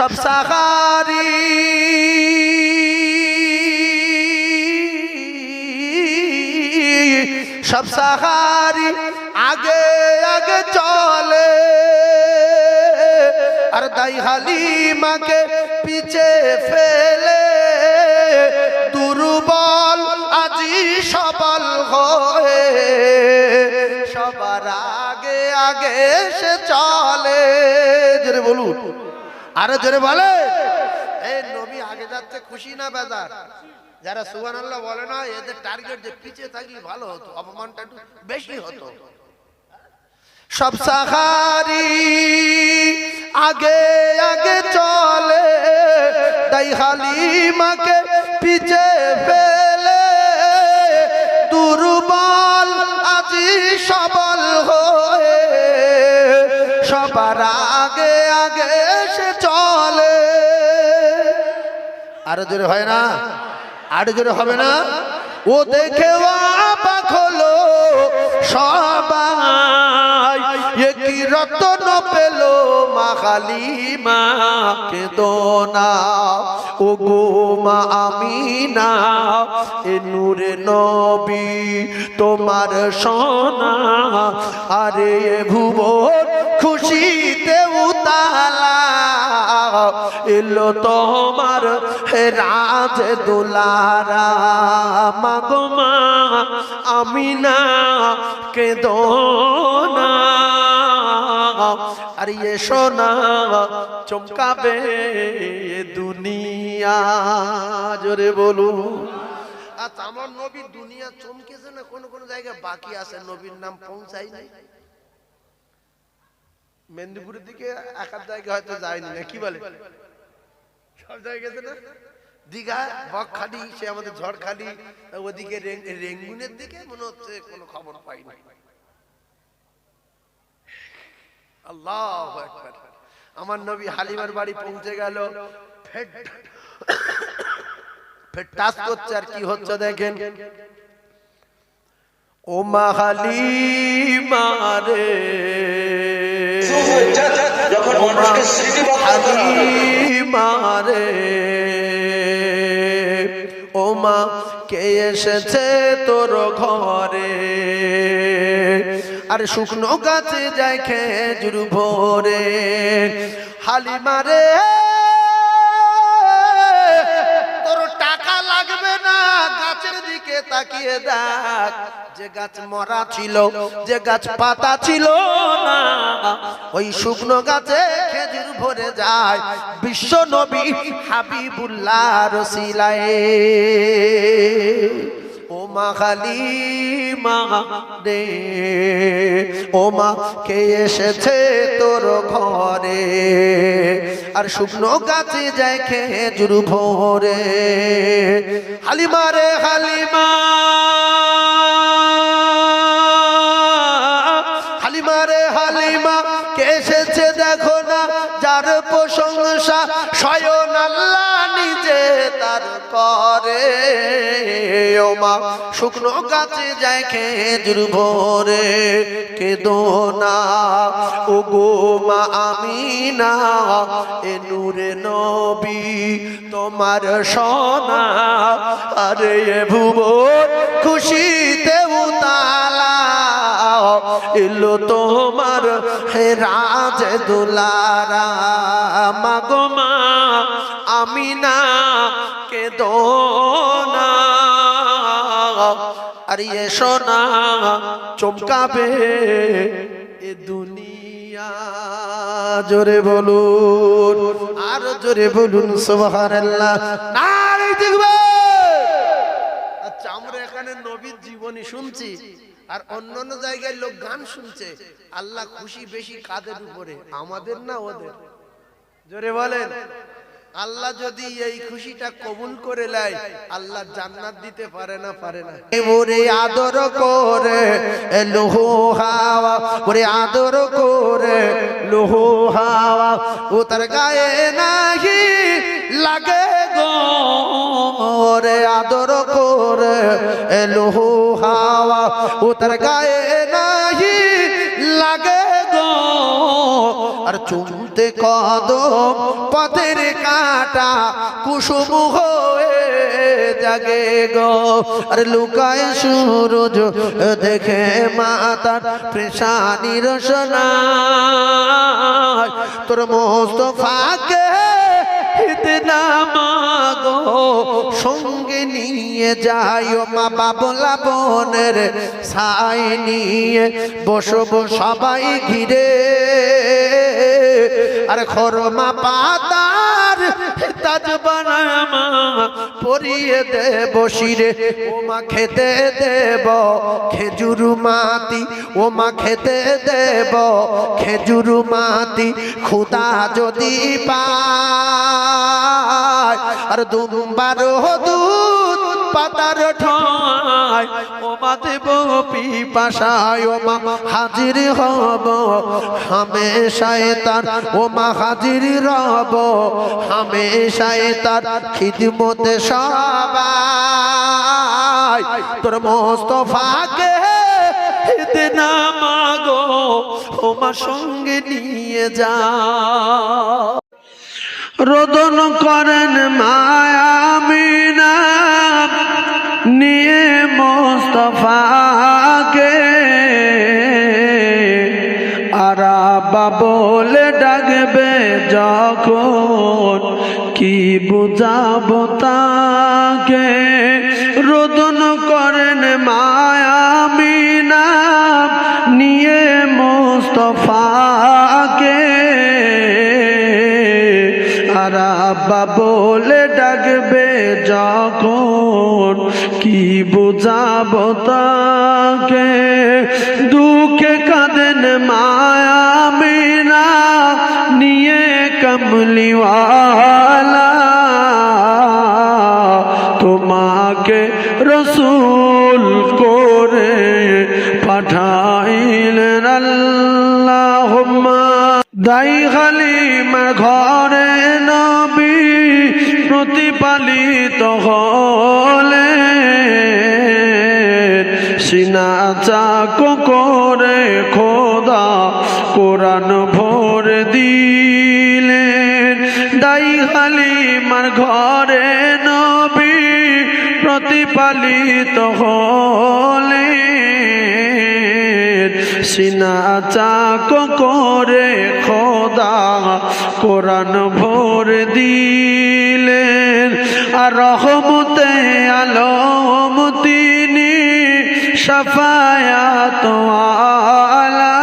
সব সাহারি। সব সাহারি আগে আগে চলে। আর দাই হালিমাকে পিছে ফেলে। দুর্বল আজি সবল হয়ে। সবার আগে আগে সে চলে। বলুন। আরে জোরে বলে। এই নবী আগে যাচ্ছে খুশি না বেজার? যারা সুবান আল্লাহ বলে না, এদের টার্গেট যে পিছিয়ে থাকলে ভালো হতো, অপমানটা একটু বেশি হতো। সব সাহারি আগে আগে চলে, তাই হালিমাকে পিছে ফেলে। দুর্বল আজি সবল হয়ে, সবার আগে আগে সে চলে আরও জোরে হয় না? আরও জোরে হবে না? ও দেখে অবাক হলো সবাই এ কি রতন পেল মাখালি মা কে না ও গো মা আমিনা এ নূরে নবী তোমার সোনা। আরে ভুবন খুশিতে উতালা। এলো তোমার রাজ দুলারা। মাগমা আমি না, কেদো না। আর ইয়ে সোনা চমকাবে দুনিয়া। জোরে বলুন। আচ্ছা আমার নবী দুনিয়া চমকেছে না? কোন কোন জায়গায় বাকি আছে? নবীর নাম পৌঁছাই নাই মেদিনীপুরের দিকে এক আধ জায়গায় হয়তো যায়নি, না কি বলে? সব জায়গায় গেছে না? দীঘা, বকখালি, সে আমাদের ঝড়খালি, ওদিকে রেঙ্গুনের দিকে মনে হচ্ছে কোনো খবর পাইনি। আল্লাহ আমার নবী হালিমার বাড়ি পৌঁছে গেল। ফের করছে আর কি হচ্ছে দেখেন। ও মা হালিমারে মারে। ও মা কে এসেছে তোর ঘরে? আর শুকনো গাছে যায় খেজুর ভোরে। হালি মারে তোর টাকা লাগবে না, গাছের দিকে তাকিয়ে দেখ। যে গাছ মরা ছিল, যে গাছ পাতা ছিল না, ওই শুকনো গাছে খেজুর ভরে যায়। বিশ্ব নবী হাবিবুল্লাহ রসিলায়। ও মা খালি মা ও মা, কে এসেছে তোর ঘরে? আর শুকনো গাছে যায় খেজুর ভোরে। হালিমা রে হালিমা হালিমা। প্রশংসা স্বয়ং আল্লাহ নিজে তার করে। ও মা শুকনো গাছে যায় খেজুর ভোরে। কেদো না ও গো মা আমি না এ নূরে নবী তোমার সোনা। আরে এ ভুবন খুশিতে উতালা, এলো তোমার হে রাজ দুলারা মাগমা আমি না কে না আর ইয়ে সোনা চমকাবে এ দুনিয়া। জোরে বলুন, আর জোরে বলুন, সুবহানাল্লাহ। নারে দেখবে। আচ্ছা আমরা এখানে নবীর জীবনী শুনছি। আর অন্য অন্য জায়গায় লোক গান শুনছে, আল্লাহ খুশি বেশি কাদের উপরে? আমাদের না ওদের? জোরে বলেন। আল্লাহ যদি এই খুশিটা কবুল করে নেয়, আল্লাহ জান্নাত দিতে পারে না পারে না? ওরে আদর করে লোহো হাওয়া। ওরে আদর করে, লোহো হাওয়া। ও তার গায়ে নাহি লাগে গো। ওরে আদর করে লোহো হাওয়া ও তার গায়ে নাহি লাগে গো। আর চুম ফুলতে কদম পথের কাটা কুসুম হয়ে জাগে গো। আর লুকায় সূরজ দেখে মাতার পেশানি রসনা তোর মোস্তফাকে মাগো সঙ্গে নিয়ে যাইও মা বাবলা বনের সাই নিয়ে। বসবো সবাই ঘিরে। আর খরমা পাতার তাজ বানামা পরিয়ে দেব শিরে। ও মা খেতে দেব খেজুর মাতি ও মা খেতে দেব খেজুর মাতি খুদা যদি পায় আর দুম্বার দুধ পাতার ঠায় ও মা দেব পিপাসায়, ও মা হাজির হব হামেশায় তার। ও মা হাজির রব হামেশায় তার খিদমতে সবাই। তোর মোস্তফাকে না মাগো, ও মা সঙ্গে নিয়ে যা। রোদন করেন মায়ামিনা নিয়ে মোস্তফাকে আরাবা বলে ডাকবে যখন, কি বুঝাবো তাকে? রোদন করেন মায়ামিনা নিয়ে মোস্তফাকে আব্বা বলে ডাকবে যখন কি বুঝাবো তাকে? দুঃখে কাঁদেন মায়ামিনা নিয়ে কমলিওয়ালা। তোমাকে রসুল করে পাঠাইলেন আল্লাহ দাই হালিমার ঘরে নবী প্রতিপালিত হলে সিনা চাক খোদা কোরআন ভোর দিলেন। দাই হালিমার ঘরে নবী প্রতিপালিত হলে সিনা চাক করে খোদা, কোরআন ভোর দিলেন। আর রহমতে, আলম তিনি সাফায়াত আলা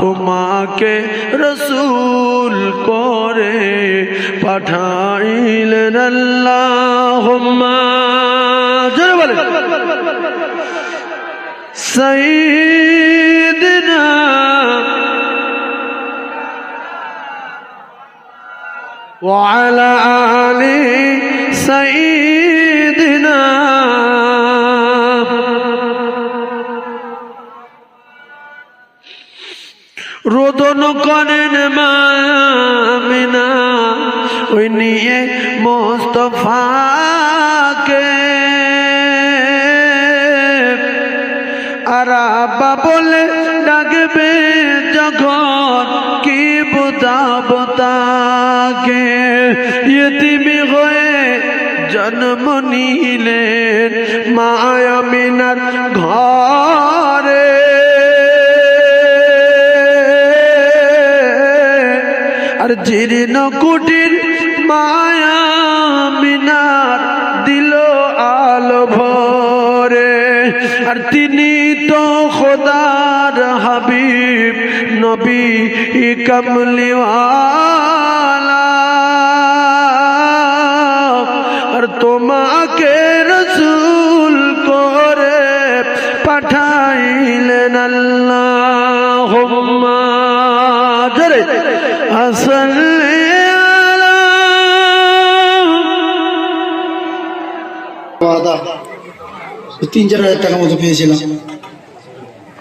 তোমাকে রসুল করে পাঠাইলেন আল্লাহ সঈদনা وعلى آل سيدنا রোদন করেন মামিনা ওই নিয়ে মোস্তফাকে আর আব্বা বলে ডাকবে যখন কি বোতাবো তাকে? ইয়েতিমি হয়ে জন্ম নিলেন মায়ামিনার ঘরে। আর জীর্ণ কুটির মায়া মিনার দিল আলো ভরে। আর তিনি নবী কমলিওয়ালা আর তোমাকে রসুল করে পাঠাইলেন আল্লাহ আসলে তিন চার হাজার টাকার মতো পেয়েছিলাম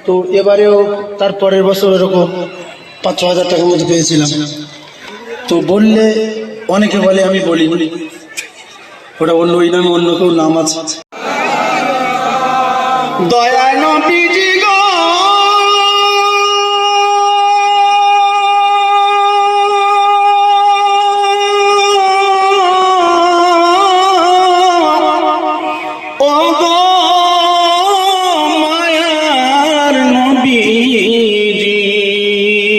তো এবারেও তার পরের বছর এরকম পাঁচ ছ হাজার টাকার মধ্যে পেয়েছিলাম। তো বললে অনেকে বলে, আমি বলি ওটা অন্য, ওই নামে অন্য কেউ নাম আছে। দয়া নবীজি